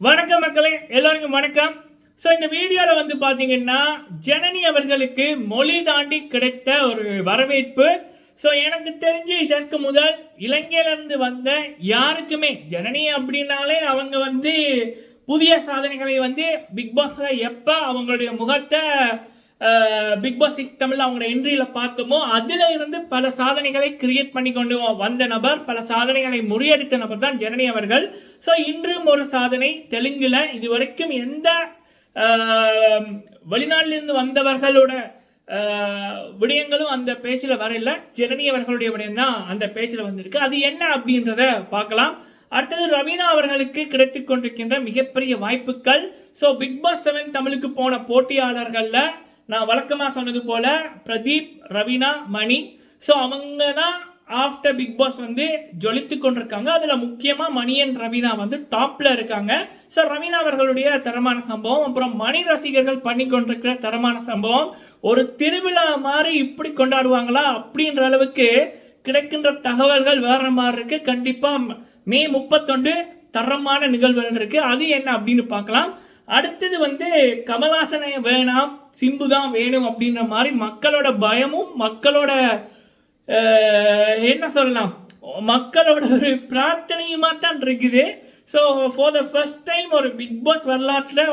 வணக்கம் மக்களே எல்லோருக்கும் வணக்கம். ஸோ இந்த வீடியோவில் வந்து பார்த்தீங்கன்னா ஜனனி அவர்களுக்கு மொழி தாண்டி கிடைத்த ஒரு வரவேற்பு. ஸோ எனக்கு தெரிஞ்சு இதற்கு முதல் இலங்கையிலிருந்து வந்த யாருக்குமே ஜனனி அப்படின்னாலே அவங்க வந்து புதிய சாதனைகளை வந்து பிக் பாஸில் எப்போ அவங்களுடைய முகத்தை பிக் பாஸ் சிக்ஸ் தமிழ் அவங்களோட என்ட்ரியில் பார்த்தோமோ அதில் இருந்து பல சாதனைகளை கிரியேட் பண்ணி கொண்டு வந்த நபர் பல சாதனைகளை முறியடித்த நபர் தான் ஜனனி அவர்கள். ஸோ இன்றும் ஒரு சாதனை தெலுங்கில். இதுவரைக்கும் எந்த வெளிநாட்டிலிருந்து வந்தவர்களோட விடயங்களும் அந்த பேச்சில் வரல. ஜனனி அவர்களுடைய விடயம் தான் அந்த பேச்சில் வந்திருக்கு. அது என்ன அப்படின்றத பார்க்கலாம். அடுத்தது ரவீனா அவர்களுக்கு கிடைத்து கொண்டிருக்கின்ற மிகப்பெரிய வாய்ப்புகள். ஸோ பிக் பாஸ் செவன் தமிழுக்கு போன போட்டியாளர்களில் நான் வழக்கமாக சொன்னது போல் பிரதீப் ரவீனா மணி. ஸோ அவங்க தான் ஆஃப்டர் பிக் பாஸ் வந்து ஜொலித்து கொண்டிருக்காங்க. அதில் முக்கியமாக மணியன் ரவீனா வந்து டாப்பில் இருக்காங்க. ஸோ ரவீனா அவர்களுடைய தரமான சம்பவம் அப்புறம் மணி ரசிகர்கள் பண்ணி கொண்டிருக்கிற தரமான சம்பவம் ஒரு திருவிழா மாதிரி இப்படி கொண்டாடுவாங்களா அப்படின்ற அளவுக்கு கிடைக்கின்ற தகவல்கள் வேற மாதிரி இருக்கு. கண்டிப்பாக மே முப்பத்தொன்று தரமான நிகழ்வுகள் இருக்கு. அது என்ன அப்படின்னு பார்க்கலாம். அடுத்தது வந்து கமலாசனை வேணாம் சிம்பு தான் வேணும் அப்படின்ற மாதிரி மக்களோட பயமும் மக்களோட என்ன சொல்லலாம் மக்களோட ஒரு பிரார்த்தனையுமா தான் இருக்குது. So for the first time ஒரு பிக் பாஸ் வரலாற்றில்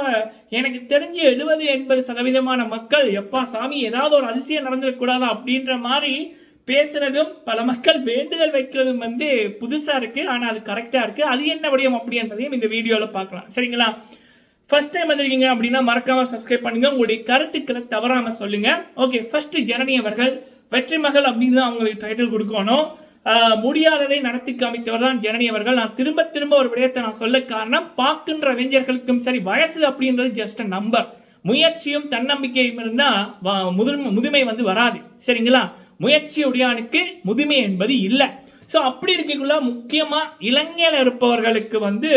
எனக்கு தெரிஞ்சு எழுபது எண்பது சதவீதமான மக்கள் எப்பா சாமி ஏதாவது ஒரு அதிசயம் நடந்துடக்கூடாதா அப்படின்ற மாதிரி பேசுகிறதும் பல மக்கள் வேண்டுதல் வைக்கிறதும் வந்து புதுசாக இருக்குது ஆனால் அது கரெக்டாக இருக்குது அது என்ன விடயம் அப்படின்றதையும் இந்த வீடியோவில் பார்க்கலாம். சரிங்களா? ஃபர்ஸ்ட் டைம் வந்திருக்கீங்க அப்படின்னா மறக்காம சப்ஸ்கிரைப் பண்ணுங்க. உங்களுடைய கருத்துக்களை தவறாம சொல்லுங்க. ஓகே ஃபர்ஸ்ட் ஜனனி அவர்கள் வெற்றி மகள் அப்படின்னு தான் அவங்களுக்கு டைட்டில் கொடுக்கணும். முடியாததை நடத்தி காமித்தவர் தான் ஜனனி அவர்கள். நான் திரும்ப திரும்ப ஒரு விடயத்தை நான் சொல்ல காரணம் பார்க்கின்ற இளைஞர்களுக்கும் சரி வயசு அப்படின்றது ஜஸ்ட் நம்பர் முயற்சியும் தன்னம்பிக்கையும் இருந்தால் முதுமை முதுமை வந்து வராது. சரிங்களா? முயற்சியுடையானுக்கு முதுமை என்பது இல்லை. ஸோ அப்படி இருக்கக்குள்ள முக்கியமாக இளைஞர் இருப்பவர்களுக்கு வந்து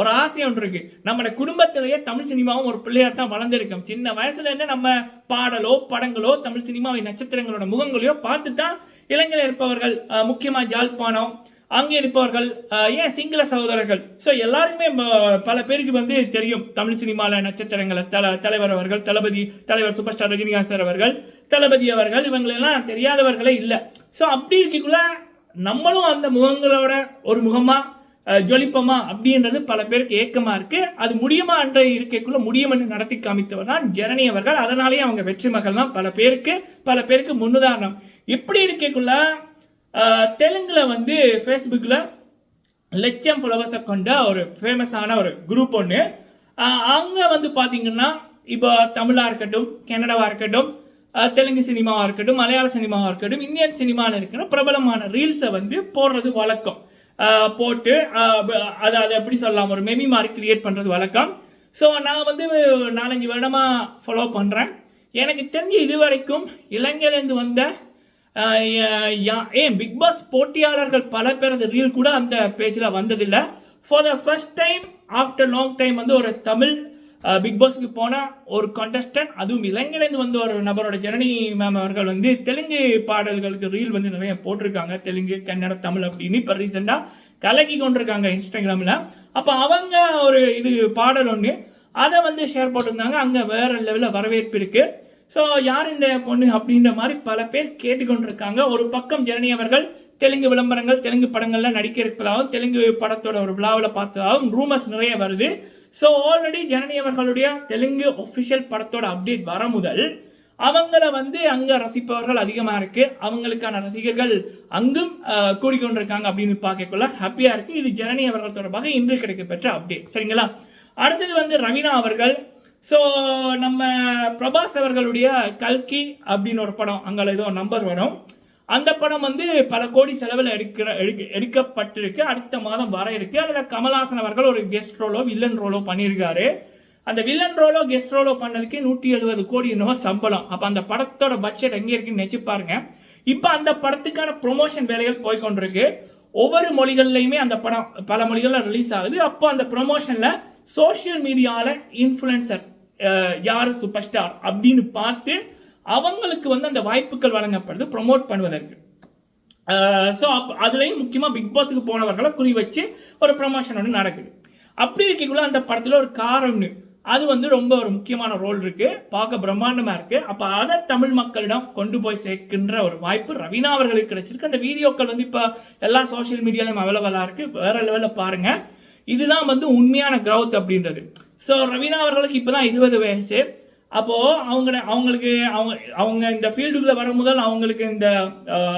ஒரு ஆசை ஒன்று இருக்கு. நம்ம குடும்பத்திலேயே தமிழ் சினிமாவும் ஒரு பிள்ளையார் தான் வளர்ந்துருக்கோம். சின்ன வயசுலேருந்தே நம்ம பாடலோ படங்களோ தமிழ் சினிமாவை நட்சத்திரங்களோட முகங்களையோ பார்த்து தான் இளைஞர் இருப்பவர்கள் முக்கியமாக ஜாழ்ப்பாணம் அங்கே இருப்பவர்கள் ஏன் சிங்கள சகோதரர்கள்? ஸோ எல்லாருமே பல பேருக்கு வந்து தெரியும். தமிழ் சினிமாவில் நட்சத்திரங்களை தல தலைவர் அவர்கள் தளபதி தலைவர் சூப்பர் ஸ்டார் ரஜினிகாந்த் சார் அவர்கள் தளபதி அவர்கள் இவங்களெல்லாம் தெரியாதவர்களே இல்லை. ஸோ அப்படி இருக்கக்குள்ள நம்மளும் அந்த முகங்களோட ஒரு முகமா ஜொலிப்பமா ஜொலிப்போமா அப்படின்றது பல பேருக்கு ஏக்கமாக இருக்கு. அது முடியுமா என்ற இருக்கைக்குள்ள முடியும்னு நடத்தி காமித்தவர் தான் ஜனனி அவர்கள். அதனாலேயே அவங்க வெற்றி மகள் தான் பல பேருக்கு பல பேருக்கு முன்னுதாரணம். இப்படி இருக்கைக்குள்ள தெலுங்கில் வந்து ஃபேஸ்புக்கில் லட்சம் ஃபாலோவர்ஸை கொண்ட ஒரு ஃபேமஸான ஒரு குரூப் ஒன்று அங்கே வந்து பார்த்தீங்கன்னா இப்போ தமிழாக இருக்கட்டும் கன்னடாவாக இருக்கட்டும் தெலுங்கு சினிமாவாக இருக்கட்டும் மலையாள சினிமாவாக இருக்கட்டும் இந்தியன் சினிமாவில் இருக்கிற பிரபலமான ரீல்ஸை வந்து போடுறது வழக்கம். போட்டு அதை அதை எப்படி சொல்லலாம் ஒரு மெமி மாதிரி கிரியேட் பண்ணுறது வழக்கம். ஸோ நான் வந்து நாலஞ்சு வருடமாக ஃபாலோ பண்ணுறேன் எனக்கு தெரிஞ்சு இது வரைக்கும் இலங்கையிலேருந்து வந்த யா- ஏன் பிக் பாஸ் போட்டியாளர்கள் பல பேர் அந்த ரீல் கூட அந்த பேஜில் வந்ததில்லை. For the first time after long time வந்து ஒரு தமிழ் பிக் பாஸுக்கு போன ஒரு கண்டஸ்டன்ட் அதுவும் இலங்கையிலேருந்து வந்த ஒரு நபரோட ஜனனி மேம் அவர்கள் வந்து தெலுங்கு பாடல்களுக்கு ரீல் வந்து நிறைய போட்டிருக்காங்க. தெலுங்கு கன்னட தமிழ் அப்படின்னு இப்போ ரீசெண்டாக கலக்கி கொண்டிருக்காங்க இன்ஸ்டாகிராமில். அப்போ அவங்க ஒரு இது பாடல் ஒன்று அதை வந்து ஷேர் போட்டிருந்தாங்க. அங்கே வேற லெவலில் வரவேற்பு இருக்குது ஸோ யார் இந்த பொண்ணு அப்படின்ற மாதிரி பல பேர் கேட்டுக்கொண்டிருக்காங்க ஒரு பக்கம் ஜனனி அவர்கள் தெலுங்கு விளம்பரங்கள் தெலுங்கு படங்கள்லாம் நடிக்க இருப்பதாகவும் தெலுங்கு படத்தோட ஒரு விழாவில் பார்த்ததாகவும் ரூமர்ஸ் நிறைய வருது. ஸோ ஆல்ரெடி ஜனனி அவர்களுடைய தெலுங்கு ஒஃபிஷியல் படத்தோட அப்டேட் வர முதல் அவங்கள வந்து அங்கே ரசிப்பவர்கள் அதிகமாக இருக்குது அவங்களுக்கான ரசிகர்கள் அங்கும் கூடிக்கொண்டிருக்காங்க அப்படின்னு பார்க்கக்குள்ள ஹாப்பியாக இருக்குது இது ஜனனி அவர்கள் தொடர்பாக இன்று கிடைக்கப்பெற்ற அப்டேட் சரிங்களா? அடுத்தது வந்து ரவீனா அவர்கள். ஸோ நம்ம பிரபாஸ் அவர்களுடைய கல்கி அப்படின்னு ஒரு படம் அங்கே ஏதோ நம்பர் வரும். அந்த படம் வந்து பல கோடி செலவில் எடுக்கிற எடுக்க எடுக்கப்பட்டிருக்கு. அடுத்த மாதம் வர இருக்கு. அதில் கமல்ஹாசன் அவர்கள் ஒரு கெஸ்ட் ரோலோ வில்லன் ரோலோ பண்ணியிருக்காரு. அந்த வில்லன் ரோலோ கெஸ்ட் ரோலோ பண்ணதுக்கு நூற்றி எழுபது கோடி என்னவோ சம்பளம். அப்போ அந்த படத்தோட பட்ஜெட் எங்கே இருக்குன்னு நினச்சி பாருங்க. இப்போ அந்த படத்துக்கான ப்ரொமோஷன் வேலைகள் போய்கொண்டிருக்கு ஒவ்வொரு மொழிகள்லையுமே அந்த படம் பல மொழிகளில் ரிலீஸ் ஆகுது. அப்போ அந்த ப்ரொமோஷனில் சோஷியல் மீடியாவில் இன்ஃப்ளூயன்சர் யார் சூப்பர் ஸ்டார் அப்படின்னு பார்த்து அவங்களுக்கு வந்து அந்த வாய்ப்புகள் வழங்கப்படுது ப்ரொமோட் பண்ணுவதற்கு. ஸோ அப் அதுலேயும் முக்கியமாக பிக் பாஸுக்கு போனவர்களை குறி வச்சு ஒரு ப்ரமோஷன் ஒன்று நடக்குது. அப்படி இருக்கக்குள்ள அந்த படத்தில் ஒரு காரம்னு அது வந்து ரொம்ப ஒரு முக்கியமான ரோல் இருக்குது பார்க்க பிரம்மாண்டமாக இருக்குது அப்போ அதை தமிழ் மக்களிடம் கொண்டு போய் சேர்க்கின்ற ஒரு வாய்ப்பு ரவீனா அவர்களுக்கு கிடைச்சிருக்கு. அந்த வீடியோக்கள் வந்து இப்போ எல்லா சோஷியல் மீடியாலையும் அவைலபிளாக இருக்குது வேறு லெவலில் பாருங்கள் இதுதான் வந்து உண்மையான க்ரௌத் அப்படின்றது. ஸோ ரவீனா அவர்களுக்கு இப்போதான் இருபது வயசு. அப்போ அவங்க அவங்களுக்கு அவங்க அவங்க இந்த ஃபீல்டுக்குள்ள வர முதல் அவங்களுக்கு இந்த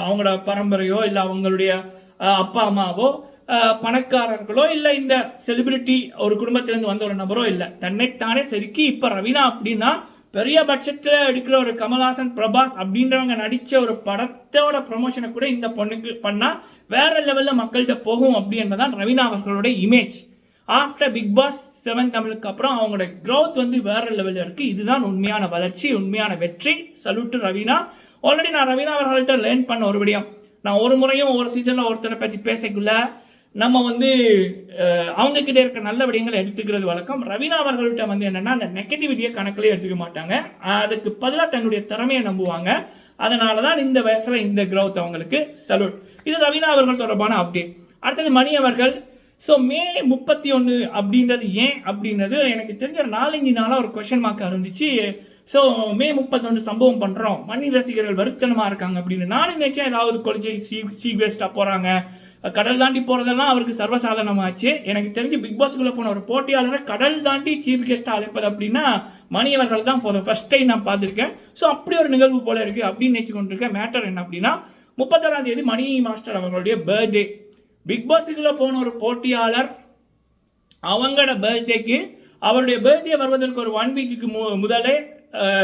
அவங்களோட பரம்பரையோ இல்லை அவங்களுடைய அப்பா அம்மாவோ பணக்காரர்களோ இல்லை இந்த செலிபிரிட்டி ஒரு குடும்பத்திலேருந்து வந்த ஒரு நபரோ இல்லை. தன்னைத்தானே செதுக்கி இப்போ ரவீனா அப்படின்னா பெரிய பட்ஜெட்டில் எடுக்கிற ஒரு கமல்ஹாசன் பிரபாஸ் அப்படின்றவங்க நடித்த ஒரு படத்தோட ப்ரொமோஷனை கூட இந்த பொண்ணுக்கு பண்ணால் வேற லெவலில் மக்கள்கிட்ட போகும் அப்படின்றதான் ரவீனா அவர்களுடைய image after Bigg Boss seven தமிழுக்கு அப்புறம் அவங்களோட க்ரோத் வந்து வேற லெவலில் இருக்கு. இதுதான் உண்மையான வளர்ச்சி உண்மையான வெற்றி. சல்யூட் ரவீனா ஆல்ரெடி நான் ரவீனா அவர்கள்ட்ட லேர்ன் பண்ண ஒரு விடியம். நான் ஒரு முறையும் ஒரு சீசனில் ஒருத்தரை பற்றி பேசக்குள்ள நம்ம வந்து அவங்க கிட்டே இருக்க நல்ல விடயங்களை எடுத்துக்கிறது வழக்கம். ரவீனா அவர்கள்ட்ட வந்து என்னென்னா அந்த நெகட்டிவிட்டியை கணக்கிலே எடுத்துக்க மாட்டாங்க. அதுக்கு பதிலாக தன்னுடைய திறமையை நம்புவாங்க. அதனால தான் இந்த வயசில் இந்த க்ரோத் அவங்களுக்கு. சல்யூட் இது ரவீனா அவர்கள் தொடர்பான அப்டேட் அடுத்தது மணி அவர்கள். ஸோ மே முப்பத்தி ஒன்று அப்படின்றது ஏன் அப்படின்றது எனக்கு தெரிஞ்ச நாலஞ்சு நாளாக ஒரு கொஷின் மார்க்காக இருந்துச்சு. ஸோ மே முப்பத்தொன்று சம்பவம் பண்ணுறோம் மணி ரசிகர்கள் வருத்தனமாக இருக்காங்க அப்படின்னு. நானும் நினைச்சேன் ஏதாவது கொலைச்சி சீ சீ வேஸ்ட்டாக போகிறாங்க கடல் தாண்டி போகிறதெல்லாம் அவருக்கு சர்வசாதாரணமாச்சு. எனக்கு தெரிஞ்சு பிக் பாஸ்க்குள்ளே போன ஒரு போட்டியாளரை கடல் தாண்டி சீஃப் கெஸ்ட்டாக அழைப்பது அப்படின்னா மணியவர்கள் தான் ஃபார் ஃபர்ஸ்ட் டைம் நான் பார்த்துருக்கேன். ஸோ அப்படி ஒரு நிகழ்வு போல இருக்குது அப்படின்னு நினச்சி கொண்டிருக்கேன் மேட்டர் என்ன அப்படின்னா முப்பத்தொறாம் தேதி மணி மாஸ்டர் அவர்களுடைய பர்த்டே பிக்பாஸுக்குள்ளே போன ஒரு போட்டியாளர் அவங்களோட பர்த்டேக்கு அவருடைய பர்த்டே வருவதற்கு ஒரு ஒன் வீக்குக்கு மு முதலே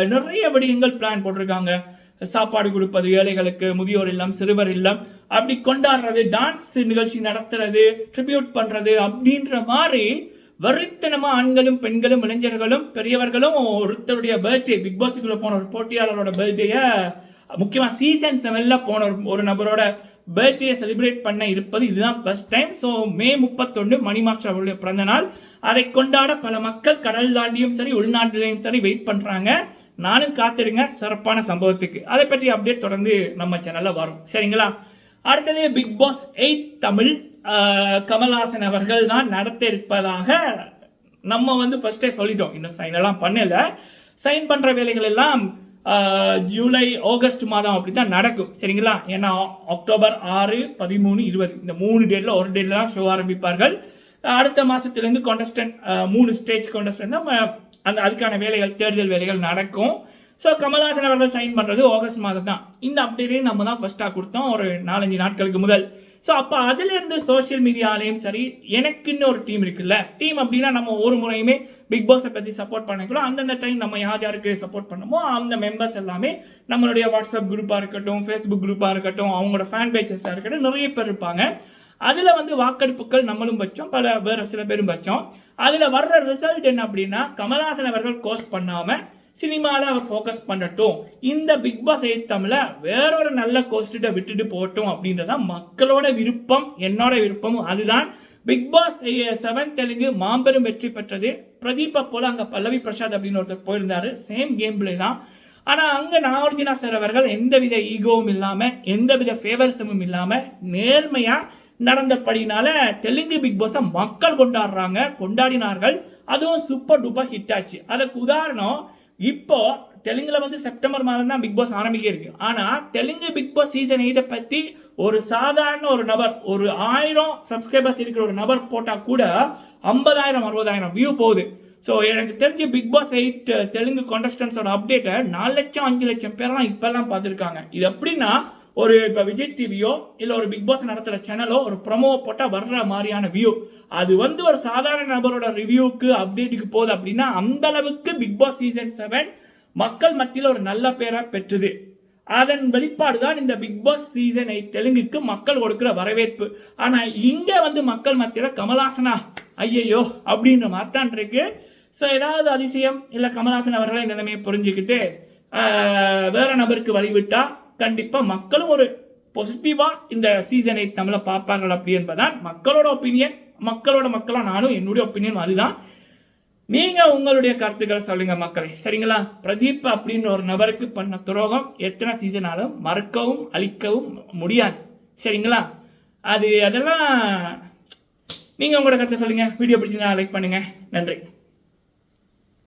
நிறைய விடயங்கள் பிளான் போட்டிருக்காங்க. சாப்பாடு கொடுப்பது ஏழைகளுக்கு முதியோர் இல்லம் சிறுவர் இல்லம் அப்படி கொண்டாடுறது டான்ஸ் நிகழ்ச்சி நடத்துறது ட்ரிபியூட் பண்ணுறது அப்படின்ற மாதிரி வரித்தனமா ஆண்களும் பெண்களும் இளைஞர்களும் பெரியவர்களும் ஒருத்தருடைய பர்த்டே பிக் பாஸுக்குள்ளே போன ஒரு போட்டியாளரோட பர்த்டேயை முக்கியமாக சீசன் செவனில் போன ஒரு நபரோட பர்த்டே செலிப்ரேட் பண்ண இருப்பது இதுதான் ஃபர்ஸ்ட் டைம் ஸோ மே முப்பத்தொன்று மணி மாஸ்டர் அவருடைய பிறந்த நாள். அதை கொண்டாட பல மக்கள் கடல் தாண்டியும் சரி உள்நாட்டிலையும் சரி வெயிட் பண்ணுறாங்க நானும் காத்திருங்க சிறப்பான சம்பவத்துக்கு. அதை பற்றி அப்டேட் தொடர்ந்து நம்ம சேனலில் வரும். சரிங்களா? அடுத்தது Bigg Boss eight Tamil Kamal Haasan அவர்கள் தான் நடத்த இருப்பதாக நம்ம வந்து ஃபர்ஸ்டே சொல்லிட்டோம். இன்னும் சைன் எல்லாம் பண்ணலை. சைன் பண்ணுற வேலைகள் எல்லாம் ஜூலை ஆகஸ்ட் மாதம் அப்படி தான் நடக்கும். சரிங்களா? ஏன்னா அக்டோபர் ஆறு பதிமூணு இருபது. இந்த மூணு டேட்ல ஒரு டேட்ல தான் ஷோ ஆரம்பிப்பார்கள். அடுத்த மாதத்துலேருந்து கான்டெஸ்டன்ட் மூணு ஸ்டேஜ் கான்டெஸ்டன்ட் அந்த அதுக்கான வேலைகள் தேர்தல் வேலைகள் நடக்கும். ஸோ கமல்ஹாசன் அவர்கள் சைன் பண்ணுறது ஆகஸ்ட் மாதம் தான் இந்த அப்டேட்டையும் நம்ம தான் ஃபஸ்ட்டாக கொடுத்தோம். ஒரு நாலஞ்சு நாட்களுக்கு முதல். ஸோ அப்போ அதுலேருந்து சோஷியல் மீடியாலையும் சரி எனக்குன்னு ஒரு டீம் இருக்குல்ல. டீம் அப்படின்னா நம்ம ஒரு முறையுமே பிக் பாஸை பற்றி சப்போர்ட் பண்ணிக்கலாம் அந்தந்த டைம் நம்ம யார் யாருக்கு சப்போர்ட் பண்ணமோ அந்த மெம்பர்ஸ் எல்லாமே நம்மளுடைய வாட்ஸ்அப் குரூப்பாக இருக்கட்டும் ஃபேஸ்புக் குரூப்பாக இருக்கட்டும் அவங்களோட ஃபேன் பேஜஸாக இருக்கட்டும் நிறைய பேர் இருப்பாங்க. அதில் வந்து வாக்கெடுப்புகள் நம்மளும் வச்சோம் பல வேறு சில பேரும் வச்சோம். அதில் வர்ற ரிசல்ட் என்ன அப்படின்னா கமல்ஹாசன் அவர்கள் கோஸ்ட் பண்ணாமல் சினிமாவில் அவர் ஃபோக்கஸ் பண்ணட்டும். இந்த பிக் பாஸ் எய்த்தமில் வேறொரு நல்ல கோஸ்ட்டை விட்டுட்டு போகட்டும் அப்படின்றதான் மக்களோட விருப்பம் என்னோட விருப்பமும். அதுதான் பிக் பாஸ் செவன் தெலுங்கு மாபெரும் வெற்றி பெற்றது. பிரதீபை போல் அங்கே பல்லவி பிரசாத் அப்படின்னு ஒருத்தர் போயிருந்தார். சேம் கேம் பிளே தான். ஆனால் அங்கே நாகார்ஜுனா சார் அவர்கள் எந்தவித ஈகோவும் இல்லாமல் எந்தவித ஃபேவரிசமும் இல்லாமல் நேர்மையாக நடந்தபடினால தெலுங்கு பிக் பாஸை மக்கள் கொண்டாடுறாங்க கொண்டாடினார்கள். அதுவும் சூப்பர் டூப்பர் ஹிட் ஆச்சு. அதுக்கு உதாரணம் இப்போ தெலுங்குல வந்து செப்டம்பர் மாதம் தான் பிக் பாஸ் ஆரம்பிக்க இருக்கு. ஆனா தெலுங்கு பிக் பாஸ் சீசன் எயிட்டை பத்தி ஒரு சாதாரண ஒரு நபர் ஒரு ஆயிரம் சப்ஸ்கிரைபர்ஸ் இருக்கிற ஒரு நபர் போட்டா கூட ஐம்பதாயிரம் அறுபதாயிரம் வியூ போகுது. ஸோ எனக்கு தெரிஞ்ச பிக் பாஸ் எயிட் தெலுங்கு கான்டஸ்டன்ஸோட அப்டேட்டை நாலு லட்சம் அஞ்சு லட்சம் பேர்லாம் இப்போல்லாம் பார்த்துருக்காங்க. இது எப்படின்னா ஒரு இப்போ விஜய் டிவியோ இல்லை ஒரு பிக் பாஸ் நடத்துகிற சேனலோ ஒரு ப்ரொமோ போட்டால் வர்ற மாதிரியான வியூ அது வந்து ஒரு சாதாரண நபரோட ரிவ்யூக்கு அப்டேட்டுக்கு போகுது அப்படின்னா அந்த அளவுக்கு பிக் பாஸ் சீசன் செவன் மக்கள் மத்தியில் ஒரு நல்ல பேரை பெற்றுது. அதன் வெளிப்பாடு தான் இந்த பிக் பாஸ் சீசன் எயிட் தெலுங்குக்கு மக்கள் கொடுக்குற வரவேற்பு. ஆனால் இங்கே வந்து மக்கள் மத்தியில் கமலாசனா ஐயையோ அப்படின்ற மாதிரி தான் இருக்கு. ஸோ ஏதாவது அதிசயம்? இல்லை கமலாசன் அவர்களை நிலைமையை புரிஞ்சுக்கிட்டு வேற நபருக்கு வழிவிட்டால் கண்டிப்பாக மக்களும் ஒரு பாசிட்டிவாக இந்த சீசனை தமிழை பார்ப்பார்கள் அப்படி என்பதான் மக்களோட ஒப்பீனியன் மக்களோட மக்களாக நானும் என்னுடைய ஒப்பீனியன் அதுதான். நீங்கள் உங்களுடைய கருத்துக்களை சொல்லுங்கள் மக்களே. சரிங்களா? பிரதீப் அப்படின்னு ஒரு நபருக்கு பண்ண துரோகம் எத்தனை சீசனாலும் மறக்கவும் அழிக்கவும் முடியாது. சரிங்களா? அது அதெல்லாம் நீங்கள் உங்களோட கருத்தை சொல்லுங்கள் வீடியோ பிடிச்சிங்கன்னா லைக் பண்ணுங்கள் நன்றி.